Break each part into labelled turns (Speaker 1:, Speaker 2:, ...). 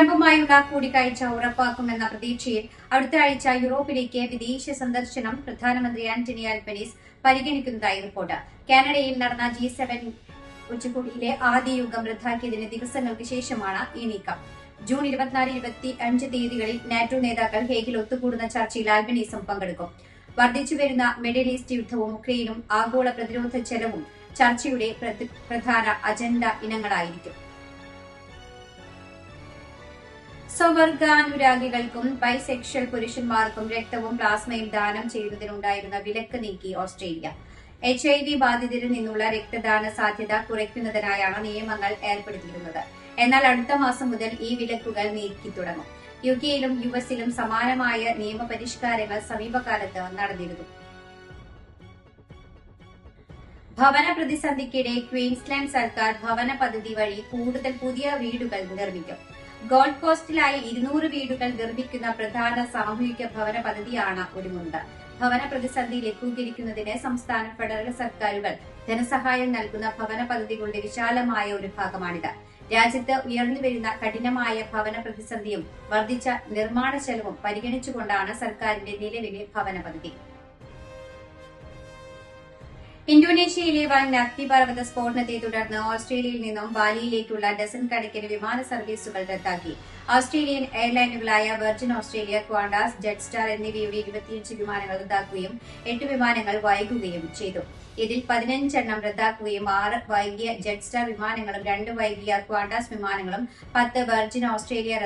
Speaker 1: ട്രംപുമായുള്ള കൂടിക്കാഴ്ച ഉറപ്പാക്കുമെന്ന പ്രതീക്ഷയിൽ അടുത്ത ആഴ്ച യൂറോപ്പിലേക്ക് വിദേശ സന്ദർശനം പ്രധാനമന്ത്രി ആന്റണി ആൽബനീസ് പരിഗണിക്കുന്നതായി റിപ്പോർട്ട്. കാനഡയിൽ നടന്ന ജി സെവൻ ഉച്ചകോടിയിലെ ആദ്യ യുഗം റദ്ദാക്കിയതിന് ദിവസങ്ങൾക്ക് ശേഷമാണ് ഈ നീക്കം. ജൂൺ ഇരുപത്തിനാല് ഇരുപത്തി അഞ്ച് തീയതികളിൽ നാറ്റോ നേതാക്കൾ ഹേഗിൽ ഒത്തുകൂടുന്ന ചർച്ചയിൽ ആൽബനീസും പങ്കെടുക്കും. വർദ്ധിച്ചുവരുന്ന മിഡിൽ ഈസ്റ്റ് യുദ്ധവും ഉക്രൈനും ആഗോള പ്രതിരോധ ചെലവും ചർച്ചയുടെ പ്രധാന അജണ്ട ഇനങ്ങളായിരിക്കും. സ്വവർഗാനുരാഗികൾക്കും ബൈസെക്ഷൽ പുരുഷന്മാർക്കും രക്തവും പ്ലാസ്മയും ദാനം ചെയ്യുന്നതിനുണ്ടായിരുന്ന വിലക്ക് നീക്കി ഓസ്ട്രേലിയ. എച്ച് ഐ വി ബാധിതരിൽ നിന്നുള്ള രക്തദാന സാധ്യത കുറയ്ക്കുന്നതിനായാണ് നിയമങ്ങൾ ഏർപ്പെടുത്തിയിരുന്നത്. എന്നാൽ അടുത്ത മാസം മുതൽ ഈ വിലക്കുകൾ നീക്കി തുടങ്ങും. യു കെയിലും യു എസിലും സമാനമായ നിയമപരിഷ്കാരങ്ങൾ സമീപകാലത്ത് നടന്നിരുന്നു. ഭവന പ്രതിസന്ധിക്കിടെ ക്വീൻസ്ലാൻഡ് സർക്കാർ ഭവന പദ്ധതി വഴി കൂടുതൽ പുതിയ വീടുകൾ നിർമ്മിക്കും. ഗോൾഡ് കോസ്റ്റിലായി ഇരുന്നൂറ് വീടുകൾ നിർമ്മിക്കുന്ന പ്രധാന സാമൂഹിക ഭവന പദ്ധതിയാണ് ഒരുങ്ങുന്നത് ഭവന പ്രതിസന്ധി ലഘൂകരിക്കുന്നതിന് സംസ്ഥാന ഫെഡറൽ സർക്കാരുകൾ ധനസഹായം നൽകുന്ന ഭവന പദ്ധതികളുടെ വിശാലമായ ഒരു ഭാഗമാണിത്. രാജ്യത്ത് ഉയർന്നുവരുന്ന കഠിനമായ ഭവന പ്രതിസന്ധിയും വർദ്ധിച്ച നിർമ്മാണ ചെലവും പരിഗണിച്ചുകൊണ്ടാണ് സർക്കാരിന്റെ നിലവിലെ ഭവന പദ്ധതി. ഇന്തോനേഷ്യയിലെ വൻ അഗ്നിപർവത സ്ഫോടനത്തെ തുടർന്ന് ഓസ്ട്രേലിയയിൽ നിന്നും ബാലിയിലേക്കുള്ള ഡസൻ കണക്കിന് വിമാന സർവീസുകൾ റദ്ദാക്കി. ഓസ്ട്രേലിയൻ എയർലൈനുകളായ വെർജിൻ ഓസ്ട്രേലിയ ക്വാണ്ടാസ് ജെറ്റ്സ്റ്റാർ എന്നിവയുടെ ഇരുപത്തിയഞ്ച് വിമാനങ്ങൾ റദ്ദാക്കുകയും എട്ട് വിമാനങ്ങൾ വൈകുകയും ചെയ്തു. ഇതിൽ പതിനഞ്ചെണ്ണം റദ്ദാക്കുകയും ആറ് വൈകിയ ജെറ്റ്സ്റ്റാർ വിമാനങ്ങളും രണ്ട് വൈകിയ ക്വാണ്ടാസ് വിമാനങ്ങളും പത്ത് വെർജിൻ ഓസ്ട്രേലിയ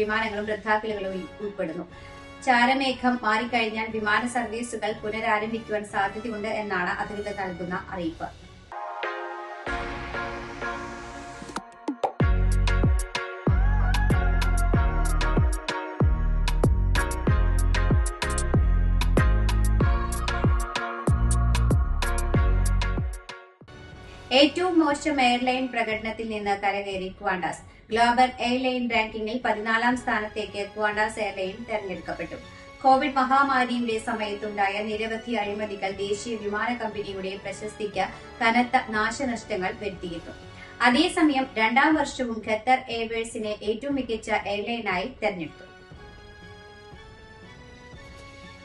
Speaker 1: വിമാനങ്ങളും റദ്ദാക്കലുകളും ഉൾപ്പെടുന്നു. ചാരമേഘം മാറിക്കഴിഞ്ഞാൽ വിമാന സർവീസുകൾ പുനരാരംഭിക്കുവാൻ സാധ്യതയുണ്ട് എന്നാണ് അധികൃതർ നൽകുന്ന അറിയിപ്പ്. ഏറ്റവും മോശം എയർലൈൻ പ്രകടനത്തിൽ നിന്ന് കരകയറി ക്വാണ്ടാസ്. ഗ്ലോബൽ എയർലൈൻ റാങ്കിങ്ങിൽ പതിനാലാം സ്ഥാനത്തേക്ക് ക്വാണ്ടാസ് എയർലൈൻ തെരഞ്ഞെടുക്കപ്പെട്ടു. കോവിഡ് മഹാമാരിയുടെ സമയത്തുണ്ടായ നിരവധി അഴിമതികൾ ദേശീയ വിമാന കമ്പനിയുടെ പ്രശസ്തിക്ക് കനത്ത നാശനഷ്ടങ്ങൾ വരുത്തിയിരുന്നു. അതേസമയം രണ്ടാം വർഷവും ഖത്തർ എയർവേഴ്സിനെ ഏറ്റവും മികച്ച എയർലൈനായി തെരഞ്ഞെടുത്തു.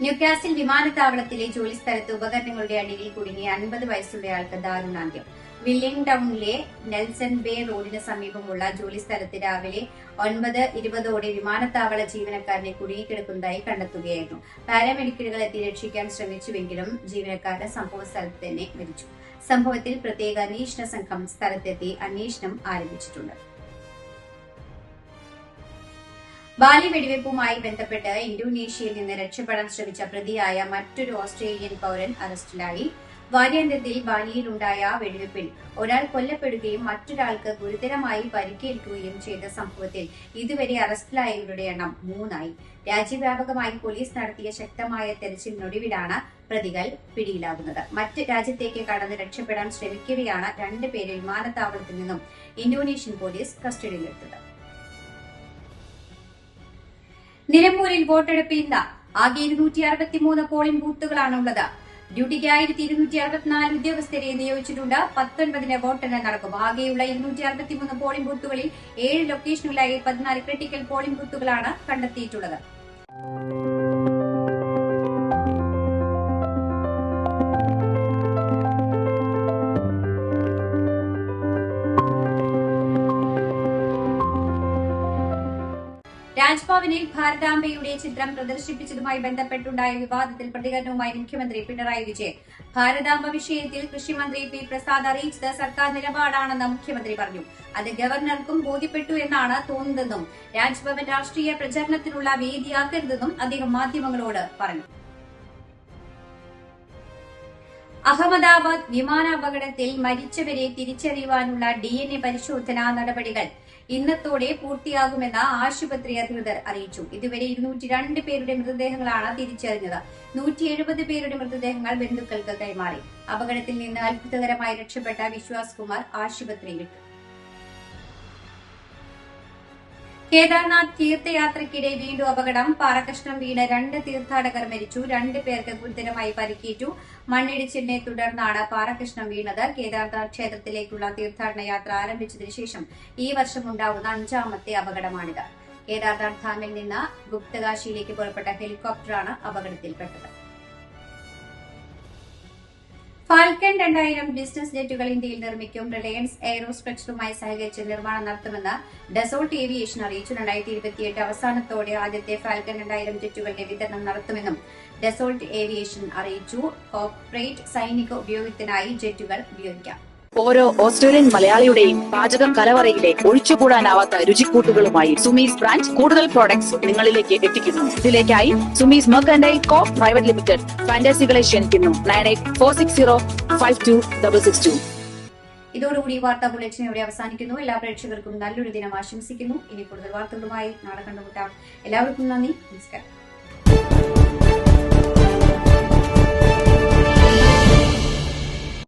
Speaker 1: ന്യൂകാസിൽ വിമാനത്താവളത്തിലെ ജോലിസ്ഥലത്ത് ഉപകരണങ്ങളുടെ അടിയിൽ കുടുങ്ങിയ അൻപത് വയസ്സുള്ളയാൾക്ക് ദാരുണാന്ത്യം. വില്ലിംഗ് ടൌണിലെ നെൽസൺ ബേ റോഡിന് സമീപമുള്ള ജോലിസ്ഥലത്ത് രാവിലെ ഒൻപത് ഇരുപതോടെ വിമാനത്താവള ജീവനക്കാരനെ കുടുങ്ങിക്കിടക്കുന്നതായി കണ്ടെത്തുകയായിരുന്നു. പാരാമെഡിക്കലുകൾ എത്തി രക്ഷിക്കാൻ ശ്രമിച്ചുവെങ്കിലും ജീവനക്കാരൻ സംഭവ സ്ഥലത്ത് തന്നെ മരിച്ചു. സംഭവത്തിൽ പ്രത്യേക അന്വേഷണ സംഘം സ്ഥലത്തെത്തി അന്വേഷണം ആരംഭിച്ചിട്ടുണ്ട്. ബാലി വെടിവയ്പുമായി ബന്ധപ്പെട്ട് ഇന്തോനേഷ്യയിൽ നിന്ന് രക്ഷപ്പെടാൻ ശ്രമിച്ച പ്രതിയായ മറ്റൊരു ഓസ്ട്രേലിയൻ പൗരൻ അറസ്റ്റിലായി. വാര്യാന്ത്യത്തിൽ ബാലിയിലുണ്ടായ വെടിവെപ്പിൽ ഒരാൾ കൊല്ലപ്പെടുകയും മറ്റൊരാൾക്ക് ഗുരുതരമായി പരിക്കേൽക്കുകയും ചെയ്ത സംഭവത്തിൽ ഇതുവരെ അറസ്റ്റിലായവരുടെ എണ്ണം മൂന്നായി. രാജ്യവ്യാപകമായി പോലീസ് നടത്തിയ ശക്തമായ തെരച്ചിലിനൊടുവിലാണ് പ്രതികൾ പിടിയിലാകുന്നത്. മറ്റ് രാജ്യത്തേക്ക് കടന്ന് രക്ഷപ്പെടാൻ ശ്രമിക്കവെയാണ് രണ്ടുപേരെ വിമാനത്താവളത്തിൽ നിന്നും ഇന്തോനേഷ്യൻ പോലീസ് കസ്റ്റഡിയിലെടുത്തത്. നിലമ്പൂരിൽ വോട്ടെടുപ്പ് ഇന്ന്. ആകെ ഇരുന്നൂറ്റി അറുപത്തിമൂന്ന് പോളിംഗ് ബൂത്തുകളാണുള്ളത്. ഡ്യൂട്ടിക്ക് ആയിരത്തി ഇരുന്നൂറ്റി അറുപത്തിനാല് ഉദ്യോഗസ്ഥരെ നിയോഗിച്ചിട്ടുണ്ട്. പത്തൊൻപതിന് വോട്ടെണ്ണൽ നടക്കും. ആകെയുള്ള ഇരുന്നൂറ്റി അറുപത്തിമൂന്ന് പോളിംഗ് ബൂത്തുകളിൽ ഏഴ് ലൊക്കേഷനുകളായി പതിനാല് ക്രിട്ടിക്കൽ പോളിംഗ് ബൂത്തുകളാണ് കണ്ടെത്തിയിട്ടുള്ളത്. രാജ്ഭവനിൽ ഭാരതാംബയുടെ ചിത്രം പ്രദർശിപ്പിച്ചതുമായി ബന്ധപ്പെട്ടുണ്ടായ വിവാദത്തിൽ പ്രതികരണവുമായി മുഖ്യമന്ത്രി പിണറായി വിജയൻ. ഭാരതാംബ വിഷയത്തിൽ കൃഷിമന്ത്രി പി പ്രസാദ് അറിയിച്ചത് സർക്കാർ നിലപാടാണെന്ന് മുഖ്യമന്ത്രി പറഞ്ഞു. അത് ഗവർണർക്കും ബോധ്യപ്പെട്ടു എന്നാണ് തോന്നുന്നതെന്നും രാജ്ഭവൻ രാഷ്ട്രീയ പ്രചരണത്തിനുള്ള വേദിയാക്കരുതെന്നും അദ്ദേഹം മാധ്യമങ്ങളോട് പറഞ്ഞു. അഹമ്മദാബാദ് വിമാനാപകടത്തിൽ മരിച്ചവരെ തിരിച്ചറിയുവാനുള്ള ഡി പരിശോധനാ നടപടികൾ. ഇന്നത്തോടെ പൂർത്തിയാകുമെന്ന് ആശുപത്രി അധികൃതർ അറിയിച്ചു. ഇതുവരെ ഇരുന്നൂറ്റി രണ്ട് പേരുടെ മൃതദേഹങ്ങളാണ് തിരിച്ചറിഞ്ഞത്. നൂറ്റി എഴുപത് പേരുടെ മൃതദേഹങ്ങൾ ബന്ധുക്കൾക്ക് കൈമാറി. അപകടത്തിൽ നിന്ന് അത്ഭുതകരമായി രക്ഷപ്പെട്ട വിശ്വാസ് കുമാർ ആശുപത്രിയിൽ കേദാർനാഥ് തീർത്ഥയാത്രയ്ക്കിടെ വീണ്ടും അപകടം. പാറകഷ്ണം വീണ് രണ്ട് തീർത്ഥാടകർ മരിച്ചു. രണ്ട് പേർക്ക് ഗുരുതരമായി പരിക്കേറ്റു. മണ്ണിടിച്ചിലിനെ തുടർന്നാണ് പാറകഷ്ണം വീണത്. കേദാർനാഥ് ക്ഷേത്രത്തിലേക്കുള്ള തീർത്ഥാടന യാത്ര ആരംഭിച്ചതിനു ശേഷം ഈ വർഷം ഉണ്ടാവുന്ന അഞ്ചാമത്തെ അപകടമാണിത്. കേദാർനാഥ് ധാമിൽ നിന്ന് ഗുപ്തകാശിയിലേക്ക് പുറപ്പെട്ട ഹെലികോപ്റ്ററാണ് അപകടത്തിൽപ്പെട്ടത്. ഫാൽക്കൺ രണ്ടായിരം ബിസിനസ് ജെറ്റുകൾ ഇന്ത്യയിൽ നിർമ്മിക്കും. റിലയൻസ് എയറോസ്ട്രക്ചറുമായി സഹകരിച്ച് നിർമ്മാണം നടത്തുമെന്ന് ഡെസോർട്ട് ഏവിയേഷൻ അറിയിച്ചു. രണ്ടായിരത്തി ഇരുപത്തിയെട്ട് അവസാനത്തോടെ ആദ്യത്തെ ഫാൽക്കൺ രണ്ടായിരം ജെറ്റുകളുടെ വിതരണം നടത്തുമെന്നും ഡെസോർട്ട് ഏവിയേഷൻ അറിയിച്ചു. കോർപ്പറേറ്റ് സൈനിക ഉപയോഗത്തിനായി ജെറ്റുകൾ ഉപയോഗിക്കാം.
Speaker 2: ഓരോ ഓസ്ട്രേലിയൻ മലയാളിയുടെയും പാചകം കലവറയിലെ ഒഴിച്ചുകൂടാനാവാത്ത രുചിക്കൂട്ടുകളുമായി സുമീസ് ബ്രാൻഡ് കൂടുതൽ പ്രോഡക്ട്സ് നിങ്ങളിലേക്ക് എത്തിക്കുന്നു. ഇതിലേക്കായി Sumees merchandise co private limited ഫാന്റസികളെ ക്ഷണിക്കുന്നു. Nine eight four six zero five two double six two.
Speaker 1: ഇതോടുകൂടി വാർത്താ ബുള്ളറ്റിൻ ഇവിടെ അവസാനിക്കുന്നു. എല്ലാ പ്രേക്ഷകർക്കും നല്ലൊരു ദിനം ആശംസിക്കുന്നു. ഇനി കൂടുതൽ വാർത്തകളുമായി നാളെ കണ്ടുമുട്ടാം. എല്ലാവർക്കും നന്ദി. നമസ്കാരം.